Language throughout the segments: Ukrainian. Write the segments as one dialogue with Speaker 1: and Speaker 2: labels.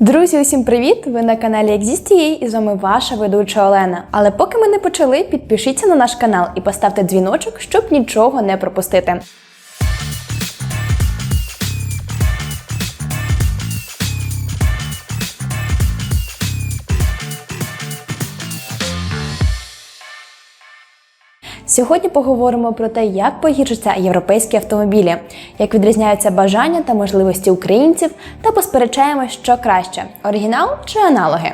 Speaker 1: Друзі, усім привіт! Ви на каналі Exist.ua і з вами ваша ведуча Олена. Але поки ми не почали, підпишіться на наш канал і поставте дзвіночок, щоб нічого не пропустити. Сьогодні поговоримо про те, як погіршаться європейські автомобілі, як відрізняються бажання та можливості українців, та посперечаємо, що краще оригінал чи аналоги.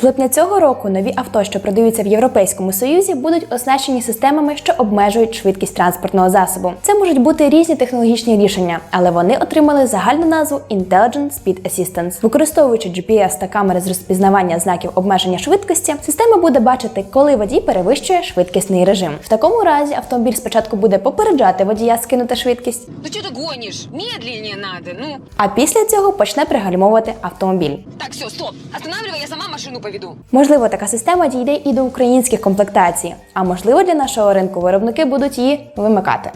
Speaker 1: З липня цього року нові авто, що продаються в Європейському Союзі, будуть оснащені системами, що обмежують швидкість транспортного засобу. Це можуть бути різні технологічні рішення, але вони отримали загальну назву Intelligent Speed Assistance. Використовуючи GPS та камери з розпізнавання знаків обмеження швидкості, система буде бачити, коли водій перевищує швидкісний режим. В такому разі автомобіль спочатку буде попереджати водія скинути швидкість,
Speaker 2: Ну что ты гонишь? Медленнее надо, ну.
Speaker 1: а після цього почне пригальмовувати автомобіль.
Speaker 2: Так, все, стоп. Останавливай, я сама машину поведу.
Speaker 1: Можливо, така система дійде і до українських комплектацій, а можливо, для нашого ринку виробники будуть її вимикати.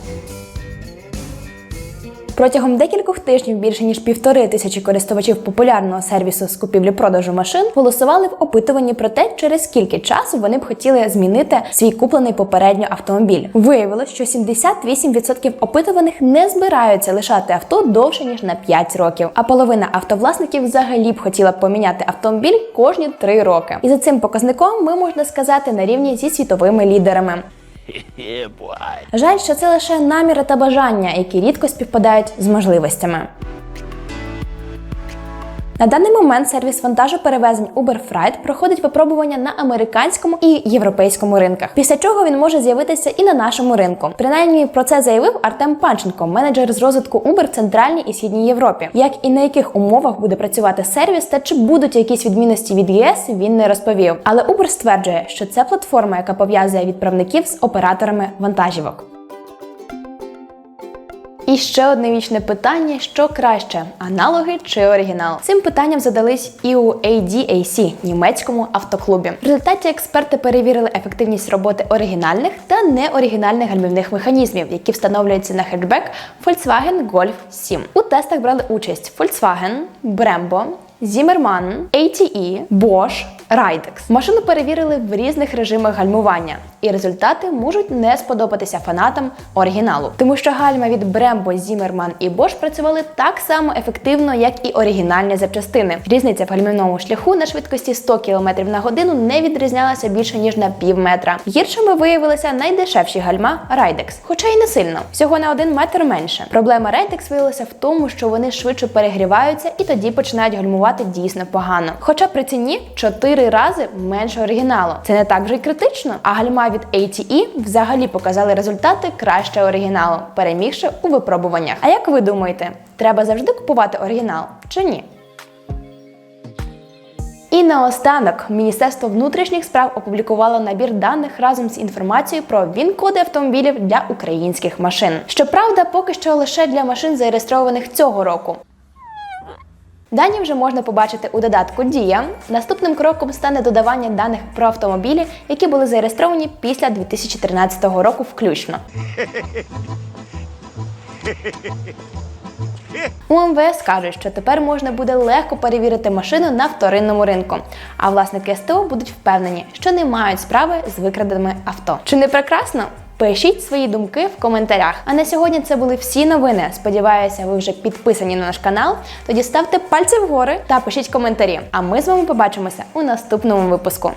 Speaker 1: Протягом декількох тижнів більше ніж півтори тисячі користувачів популярного сервісу з купівлі-продажу машин голосували в опитуванні про те, через скільки часу вони б хотіли змінити свій куплений попередньо автомобіль. Виявилось, що 78% опитуваних не збираються лишати авто довше ніж на 5 років, а половина автовласників взагалі б хотіла б поміняти автомобіль кожні 3 роки. І за цим показником ми можна сказати на рівні зі світовими лідерами. Жаль, що це лише наміри та бажання, які рідко співпадають з можливостями. На даний момент сервіс вантажу перевезень Uber Freight проходить випробування на американському і європейському ринках, після чого він може з'явитися і на нашому ринку. Принаймні про це заявив Артем Панченко, менеджер з розвитку Uber в Центральній і Східній Європі. Як і на яких умовах буде працювати сервіс та чи будуть якісь відмінності від ЄС, він не розповів. Але Uber стверджує, що це платформа, яка пов'язує відправників з операторами вантажівок. І ще одне вічне питання: що краще аналоги чи оригінал? Цим питанням задались і у ADAC, німецькому автоклубі. В результаті експерти перевірили ефективність роботи оригінальних та неоригінальних гальмівних механізмів, які встановлюються на хетчбек Volkswagen Golf 7. У тестах брали участь Volkswagen, Brembo, Zimmermann, ATE, Bosch, Ridex. Машину перевірили в різних режимах гальмування, і результати можуть не сподобатися фанатам оригіналу, тому що гальма від Brembo, Zimmermann і Bosch працювали так само ефективно, як і оригінальні запчастини. Різниця в гальмівному шляху на швидкості 100 км на годину не відрізнялася більше ніж на пів метра. Гіршими виявилися найдешевші гальма Ridex, хоча й не сильно, всього на один метр менше. Проблема Ridex виявилася в тому, що вони швидше перегріваються і тоді починають гальмувати дійсно погано. Хоча при ціні 4 рази менше оригіналу. Це не так вже й критично. А гальма від ATE взагалі показали результати краще оригіналу, перемігши у випробуваннях. А як ви думаєте, треба завжди купувати оригінал чи ні? І наостанок Міністерство внутрішніх справ опублікувало набір даних разом з інформацією про ВІН-коди автомобілів для українських машин. Щоправда, поки що лише для машин, зареєстрованих цього року. Дані вже можна побачити у додатку Дія. Наступним кроком стане додавання даних про автомобілі, які були зареєстровані після 2013 року включно. У МВС кажуть, що тепер можна буде легко перевірити машину на вторинному ринку, а власники СТО будуть впевнені, що не мають справи з викраденими авто. Чи не прекрасно? Пишіть свої думки в коментарях. А на сьогодні це були всі новини. Сподіваюся, ви вже підписані на наш канал. Тоді ставте пальці вгори та пишіть коментарі. А ми з вами побачимося у наступному випуску.